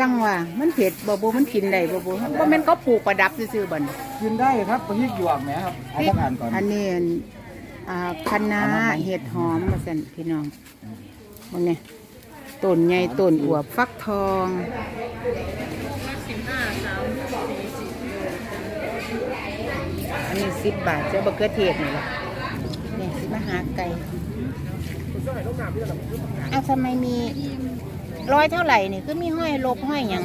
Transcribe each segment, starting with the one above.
จังว่ามันเผ็ดบ่บ่มันกินได้บ่บ่บ่แม่นเขาปลูกประดับซื่อๆบัดนี้กินได้ครับพริกหยวกแหมครับเอาสักอันก่อนอันนี้อันอ่าคะน้าเห็ดหอมมาสั่นพี่น้องมึงเนี่ยต้นใหญ่ต้นอวบฟักทองอันนี้สิบบาทเจ้าบะเขือเทศนี่แหละเนี่ยสิมาหาไก่เอาทำไมมี ร้อยเท่าไหร่นี่คือมีห้อยลบห้อยอย่าง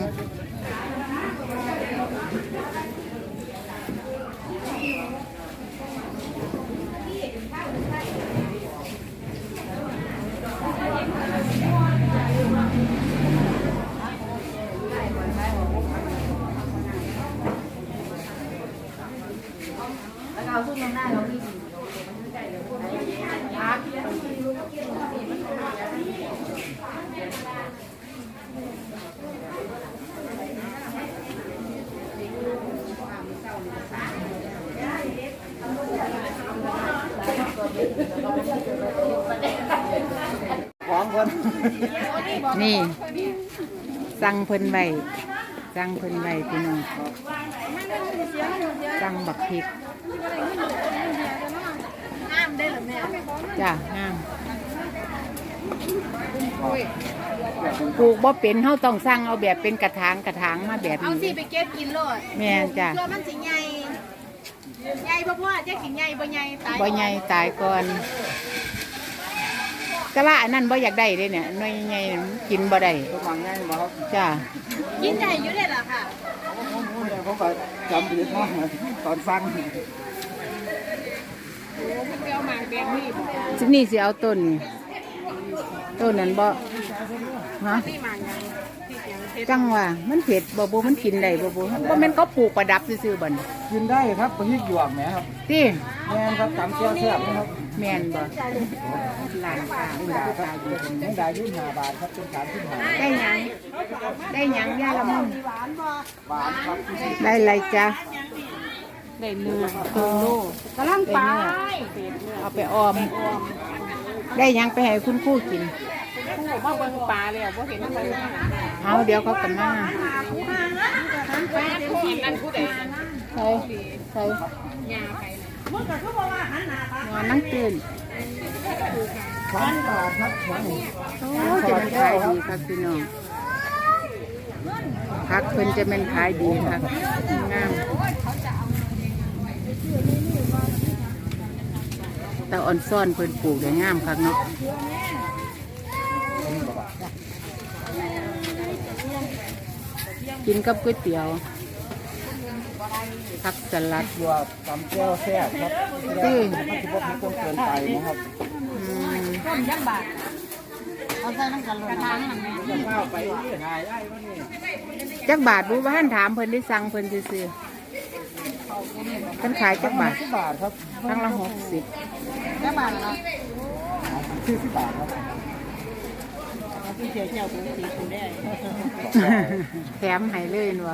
ของคนนี่ สั่งเพิ่นไว้สั่งเพิ่นไว้พี่น้องสั่งบักพริกจ้างามปลูกบ่เป็นเฮาต้องสั่งเอาแบบเป็นกระถางกระถางมาแบบเอานี้สิไปเก็บกินโลดแม่นจ้ะเพื่อมันสิใหญ่ ใหญ่บ่พ่อจะกินใหญ่บ่ใหญ่ตายบ่ใหญ่ตายก่อนกะละอันนั้นบ่อยากได้เด้เนี่ยหน่วยใหญ่ๆมันกินบ่ได้ตัวมังง่ายบ่ครับจ้ากินได้อยู่ได้ล่ะค่ะผมก็จำผิดเนาะตอนฟังโอ้มันไปเอาหมากแบบนี้บ่สินี่สิเอาต้นนี่ต้นนั้นบ่ฮะ นี่หมากหยัง จังว่ามันเผ็ดบ่บ่มันกินได้บ่บ่บ่แม่นเขาปลูกประดับซื่อๆบัดนี้กินได้ครับพริกหยวกแหมครับติแม่นครับตำเจียวแซ่บนะครับแม่นบ่ร้านค้าไม่ได้ครับไม่ได้ยี่สิบห้าบาทครับเป็นสามสิบห้าได้หยังได้หยังยาละมุนบาทครับได้อะไรจ๊ะได้เนื้อครึ่งโลกำลังไปเอาไปออม ได้หยังไปให้คุณครูกินผู้มาเบิ่งปลาแล้วบ่เห็นมัน เอาเดี๋ยวเขากลับมาใส่ใส่ยานอนนั่งตื่นสามบาทครับสองโอ้จะเป็นขายดีครับพี่น้องพักเพิ่นจะเป็นขายดีครับงามแต่อ่อนซ่อนเพิ่นปลูกได้งามครับเนาะ กินกับก๋วยเตี๋ยวผักสลัดหยวกตำเจียวแซ่บครับอืมมันคือว่ามีคนเกินไปนะครับอืมต้นยักษ์บาทเอาใส่น้ำกันกระถางนั่นแหละจะเข้าไปที่หายได้วะนี่จักบาทบูบ้านถามเพิ่นได้สั่งเพิ่นซื่อๆเพิ่นขายจักบาทสิบบาทครับทั้งละหกสิบยักษ์บาทเนาะสี่สิบบาทครับ ที่เจียวเจียวปูสีปูได้แถมให้เลยนัว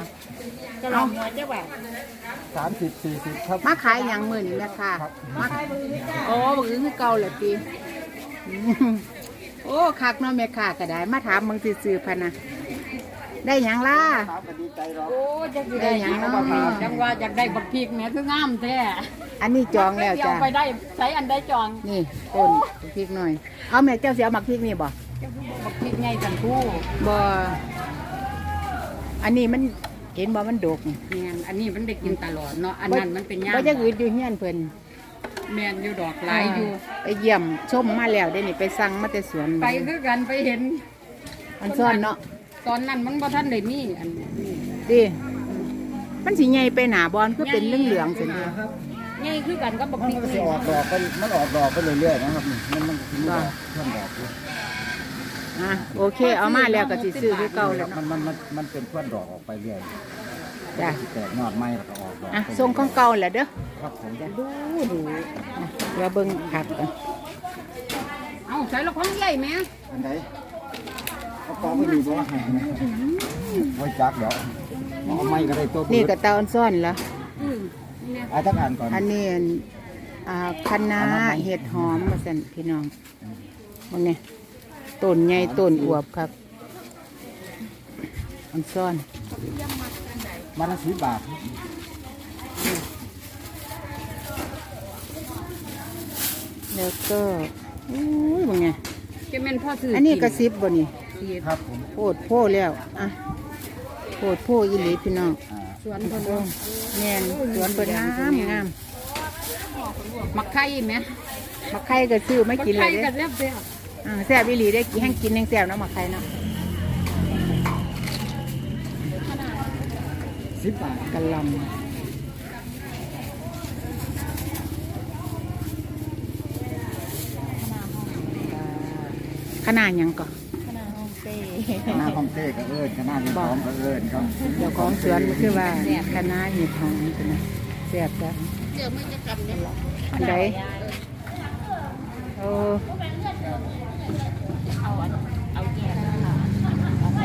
จะลองหัวยักษ์บาทสามสิบสี่สิบครับมาขายอย่างมื้อนี้แม่ค่ะมาโอ้บักอึ้งคือเก่าแหละปีอืมโอ้คักเนาะแม่ค่ะก็ได้ มาถามมึงซื่อๆพะนะได้หยังล่ะถามก็ดีใจหรอกโอ้จักสิได้หยังเนาะจังว่าอยากได้บักพริกแหม่คืองามแท้อันนี้จองแล้วเดียวจ้ะไปได้ใช้อันได้จองนี่ต้นพริกหน่อย เอาแม่เจ้าสิเอามักพริกนี่บ่ บักพริกไงสันผู้บ่อันนี้มันเห็นบ่มันดกแมนอันนี้มันได้กินตลอดเนาะอันนั้นมันเป็นย่างบ่จะอืดอยู่เฮียนเพิ่นแมนอยู่ดอกหลายอยู่ไปเยี่ยมชมมาแล้วได้นี่ไปสั่งมาแต่สวนไปคือกันไปเห็นอันซ่อนเนาะตอนนั้นมันบ่ทันได้มีอันนี้ดิมันสิใหญ่ไปหนาบอลคือเป็นเหลืองๆสิครับไงคือกันก็บักมันพริกก็จะนี่ออกดอกไปมันออกดอกไปเรื่อยๆนะครับนี่มันมันถึงดอกเพิ่มดอก อยู่อะโอเค เอามาแล้วก็สิซื้อคือเก่าแล้วมัเนาะนมันมันมันเป็นเพื่อนดอกออกไปเรื่อยจ้ะแตกยอดไม้แล้วก็ออกดอกอะทรงของเก่าแหละเด้อครับผมดูดูอะเดี๋ยวเบิ่งผักกันเอาใส่ละของใหญ่แม่อันไหนเอากองไปดูบ่ว่าไว้จักเดี๋ยวเอาไม้ก็ได้ตัวนี่ก็เตาอันซ่อนแล้วอืมเนี่ยเอาทักอ่านก่อน อันนี้อันอ่าคะน้าเห็ดหอมมาสั่นพี่น้องมันเนี่ย ต้นใหญ่ต้นอวบครับอันซ่อนมาละสิบบาทแล้วก็อุ้ยบ่ไงจะเป็นพ่อซื้ออัอันนี้กระซิบบ่นี่ครับผมโพดโพแล้วอะโพดโพอีหลีพี่น้อง อ่าสวนโอ้เพิ่นแม่นสวนเปิดงามงามมักไข่ไหมมาไข่ก็ซื้อไม่มักกินเลไข่ยกัเด้บเรียบเรียบอ่า แซ่บอีหลีได้กินแห้งกินแห้งแซ่บเนาะมาไข่เนาะสิบบาทกะหล่ำขนาดหยังก่อนคณะของเต้ก็เอิญคณะที่สองก็เอิญครับเจ้าของสวนมันคือว่าคณะเห็ดหอมใช่ไหมแซ่บจ้ะเจอมันจะกำเนี่ยอันใดโอ้ เอาอันเอาแกงนะคะเอาไป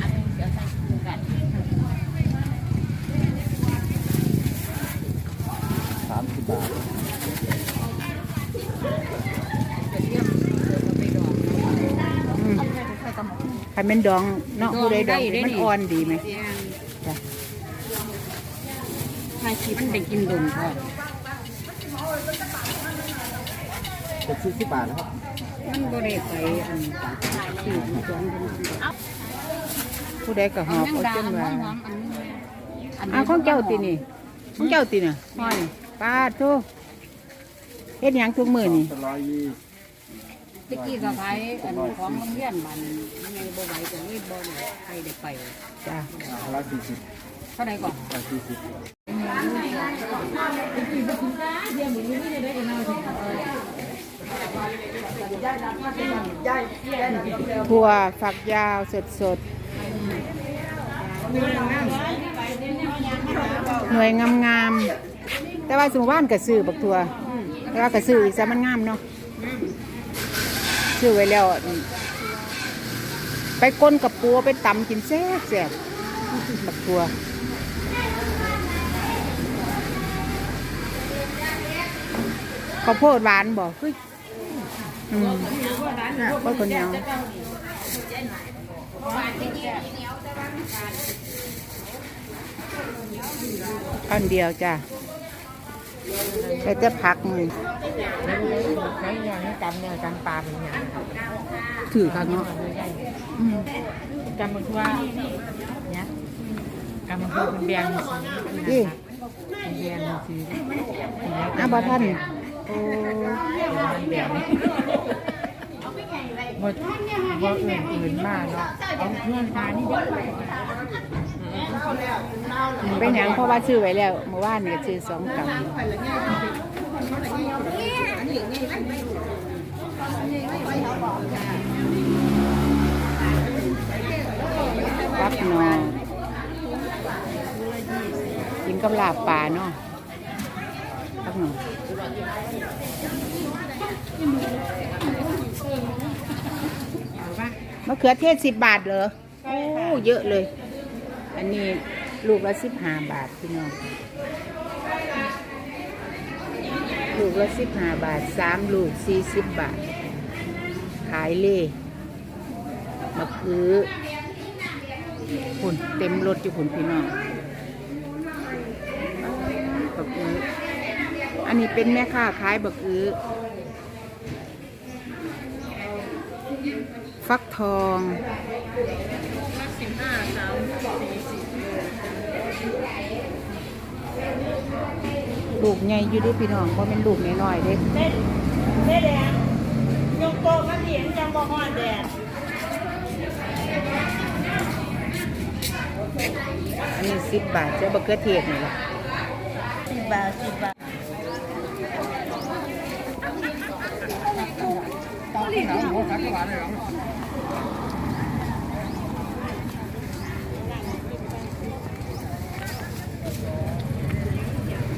อันนึงเดี๋ยวใส่คู่กัน สามสิบบาท กระเทียมเดี๋ยวเราไปดอง อืม เอาไปใส่กระหม่อ มใครเป็นดองเนาะดองผู้ใดดองได้ได้มันนี่อ่อนดีไหมเสียงจ้ะใช่คิดมันได้กินดมก่อนเป็นสิบสิบบาทนะครับ มันบ่ได้ไปอันที่สวนเพิ่นผู้ใดก็หอบเอาดาจนว่าหอมๆอันนึงอันนี้อ้าวของเจ้าตีนี่ของเจ้าตีน่ะพ่อนี่ป้าโตเฮ็ดหยังทุกมื้อนี่เป็นร้อยยี่ ตะกี้ก็ขายอันของโรงเรียนบ้านยังไงบ่ไหวก็เลยบ่ได้ไปได้ไปจ้ะร้อยสี่สิบเท่าใดก่อนร้อยสี่สิบถั่วฝักยาวสดสดหน่วยงามงามๆแต่ว่าสมว่านก็ซื้อบักถั่วแต่ว่าก็ซื้ออีกซะมันงามเนาะ ซื้อไว้แล้ว ไปก้นกับปัวไปตำกินแซ่บแซ่บบักถั่วข้าวโพดหวานบอกเฮ้ยอืมข้าวคนเหนียวอันเดียวจ้ะ แต่จะพักมือใช้ยางจำเนี่ยจำปลาเป็นอย่างถือข้างเนาะอืมจำมันว่าเนี่ยจำมันว่าเป็นแบงสีนี่เป็นแบงสีอาบอท่านโอ้เป็นแบงบ่บ่อื่นอื่นมากเนาะเอาเพื่อนพานี่เด้อ เป็นหยังเพราะว่าซื้อไว้แล้วเมื่อวานนี่ก็ซื้อสองกำปักนอนกินกับลาบปลาเนาะปักนอนมะเขือเทศสิบบาทเหรอ โอ้ เยอะเลย อันนี้ลูกละสิบห้าบาทพี่น้องลูกละสิบห้าบาทสามลูกสี่สิบบาท ขายเล่มะคือหุ่นเต็มรถอยู่หุ่นพี่น้องบักอื้ออันนี้เป็นแม่ค้าขายบักอื้อ ฟักทองลูกใหญ่อยู่ด้วยพี่น้องเพราะเป็นลูกน้อยๆเด้แม่แดงยกโตมาเถียงจังบ่ฮอดแดดอันนี้สิบบาทเจ้าบักเกอร์เทศนี่แหละสิบบาทสิบบาท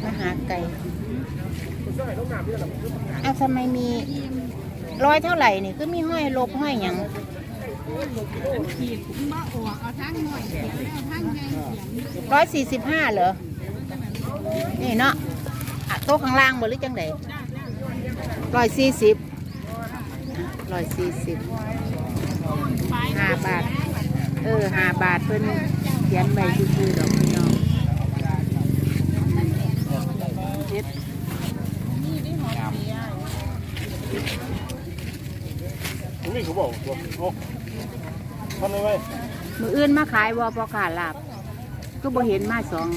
มาหาไก่เอาทำไมมีร้อยเท่าไหร่นี่คือมีห้อยลบห้อยหยังร้อยสี่สิบห้าเหรอ นี่เนาะอะโต๊ะข้างล่างบ่หรือจังไดร้อยสี่สิบ ร้อยสี่สิบห้าบาทออห้าบาทเพิ่นเขียนใบซื่อๆดอกพี่น้องเฮ็ดนี่เขาบอกว่าโอ้ทำไมมืออื่นมาขายบ่พอขาลาบก็บ่เห็นมาสอง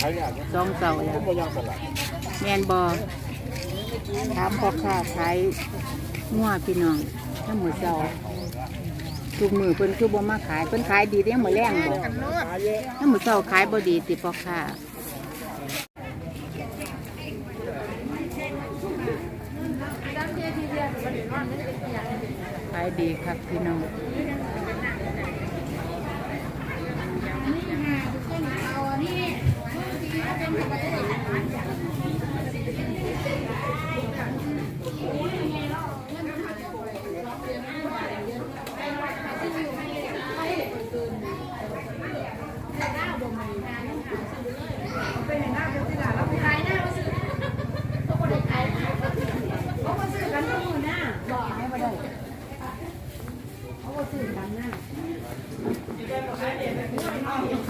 ขายยากสองเสาแล้วก็ยังสลัดแมนบ่ ถามพ่อค้าขายงัวพี่น้องน้ำหมูเสาทุกมือเพิ่นคือบ่มาขายเพิ่นขายดีแต่ยังมื้อแรงบ่น้ำหมูเสาขายบ่ดีติพ่อค้าขายดีครับพี่น้อง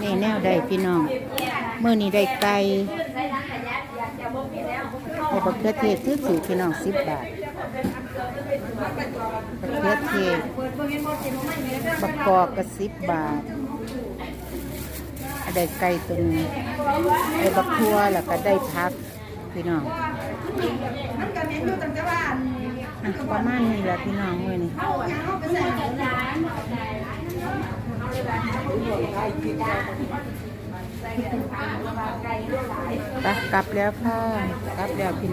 นี่แนวใดพี่น้องเมื่อนี้ได้ไก่ไอ้บักเขือเทศซื้อสูพี่น้องสิบบาทบักเขือเทศบักกอกก็สิบบาทได้ไก่ตัวนึงได้บักทั่วแล้วก็ได้พักพี่น้องอะประมาณนี้แหละพี่น้องเมื่อนี้ ไปกลับแล้วค่ะ กลับแล้วพี่น้อง